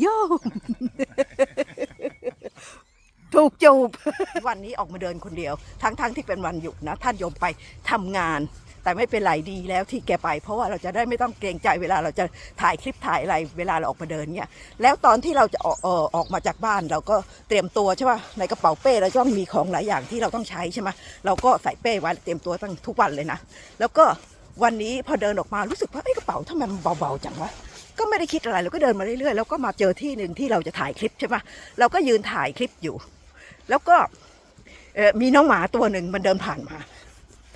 โยมถูกจูบ วันนี้ออกมาเดินคนเดียว ทั้งๆที่เป็นวันหยุดนะ ท่านโยมไปทำงาน แต่ไม่เป็นไรดีแล้วที่แกไป เพราะว่าเราจะได้ไม่ต้องเกรงใจเวลาเราจะถ่ายคลิปถ่ายอะไรเวลาเราออกมาเดินเนี่ย แล้วตอนที่เราจะออกออออกมาจากบ้านเราก็เตรียมตัวใช่ป่ะในกระเป๋าเป้เราต้องมีของหลายอย่างที่เราต้องใช้ใช่ไหมเราก็ใส่เป้ไว้เตรียมตัวตั้งทุกวันเลยนะแล้วก็วันนี้พอเดินออกมารู้สึกว่าเอ้กระเป๋าทำไมมันเบาๆจังวะ ก็ไม่ได้คิดอะไรเราก็เดินมาเรื่อยๆแล้วก็มาเจอที่หนึ่งที่เราจะถ่ายคลิปใช่ปะเราก็ยืนถ่ายคลิปอยู่ แล้วก็เอ่อมีน้องหมาตัวหนึ่งมันเดินผ่านมา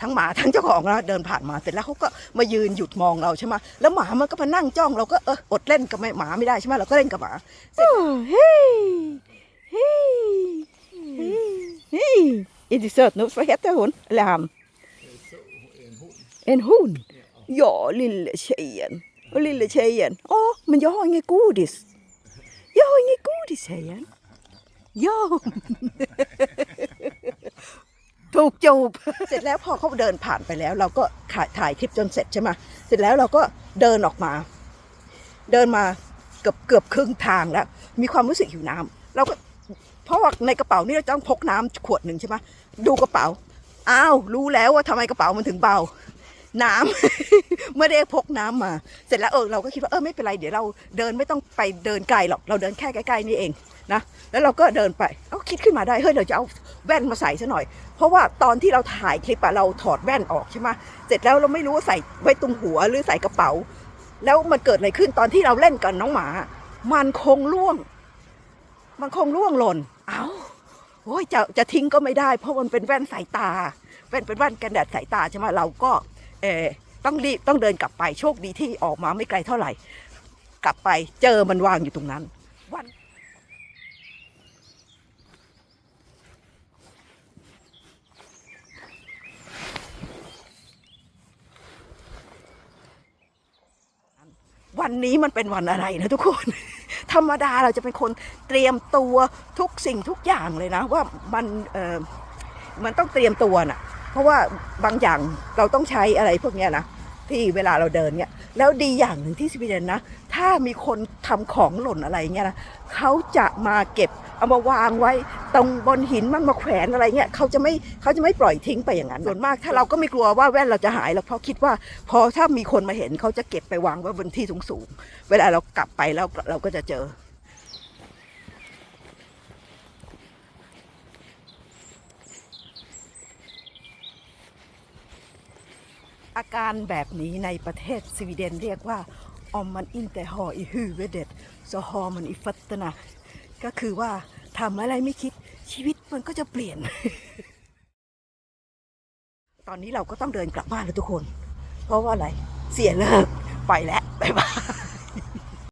ทั้งหมาทั้งเจ้าของนะเดินผ่านมาเสร็จแล้วเขาก็มายืนหยุดมองเราใช่ไหมแล้วหมามันก็มานั่งจ้องเราก็เอออดเล่นกับหมาไม่ได้ใช่ไหมเราก็เล่นกับหมาเสร็จเฮ้ยเฮ้ยเฮ้ย Är det söt nu? Vad heter hon? Eller han? En hund? Ja, lille tjejen. Och lille tjejen, ja, men jag har inget godis. Jag har inget godis, säger han. Ja. ถูกจูบ เสร็จแล้วพอเขาเดินผ่านไปแล้ว เราก็ถ่ายคลิปจนเสร็จใช่ไหมเสร็จแล้วเราก็เดินออกมา เดินมาเกือบเกือบครึ่งทางแล้ว มีความรู้สึกหิวน้ำเราก็เพราะว่าในกระเป๋านี่เราต้องพกน้ำขวดหนึ่งใช่ไหมดูกระเป๋า อ้าว รู้แล้วว่าทำไมกระเป๋ามันถึงเบา น้ำไม่ได้พกน้ำมา เสร็จแล้วเออเราก็คิดว่าเออไม่เป็นไรเดี๋ยวเราเดินไม่ต้องไปเดินไกลหรอกเราเดินแค่ใกล้ๆนี่เองนะแล้วเราก็เดินไปเอ้าคิดขึ้นมาได้เฮ้ยเราจะเอาแว่นมาใส่ซะหน่อย เพราะว่าตอนที่เราถ่ายคลิปอะเราถอดแว่นออกใช่ไหมเสร็จแล้วเราไม่รู้ว่าใส่ไว้ตรงหัวหรือใส่กระเป๋า แล้วมันเกิดอะไรขึ้นตอนที่เราเล่นกับน้องหมา มันคงล่วง มันคงล่วงหล่น เอ้าโอ้ยจะจะทิ้งก็ไม่ได้ เพราะมันเป็นแว่นสายตาแว่นเป็นแว่นกันแดดสายตาใช่ไหมเราก็ เออต้องรีบต้องเดินกลับไปโชคดีที่ออกมาไม่ไกลเท่าไหร่ กลับไปเจอมันวางอยู่ตรงนั้นวันวันนี้มันเป็นวันอะไรนะทุกคน ธรรมดาเราจะเป็นคนเตรียมตัวทุกสิ่งทุกอย่างเลยนะ ว่ามันเออมันต้องเตรียมตัวน่ะ เพราะว่าบางอย่างเราต้องใช้อะไรพวกนี้นะที่เวลาเราเดินเนี่ยแล้วดีอย่างหนึ่งที่สวีเดนนะ ถ้ามีคนทำของหล่นอะไรเงี้ยนะเขาจะมาเก็บเอามาวางไว้ตรงบนหินมันมาแขวนอะไรเงี้ยเขาจะไม่เขาจะไม่ปล่อยทิ้งไปอย่างนั้นส่วนมาก ถ้าเราก็ไม่กลัวว่าแว่นเราจะหายเราเพราะคิดว่า พอถ้ามีคนมาเห็นเขาจะเก็บไปวางไว้บนที่สูงๆเวลาเรากลับไปแล้วเราก็จะเจอ อาการแบบนี้ในประเทศสวีเดนเรียกว่าอมมันอินแต่หออีฮือเวเด็ดสหอมันอิฟัตนะก็คือว่าทำอะไรไม่คิดชีวิตมันก็จะเปลี่ยน ตอนนี้เราก็ต้องเดินกลับบ้านแล้วทุกคน เพราะว่าอะไรเสียเลิกไปแล้วบ๊ายบาย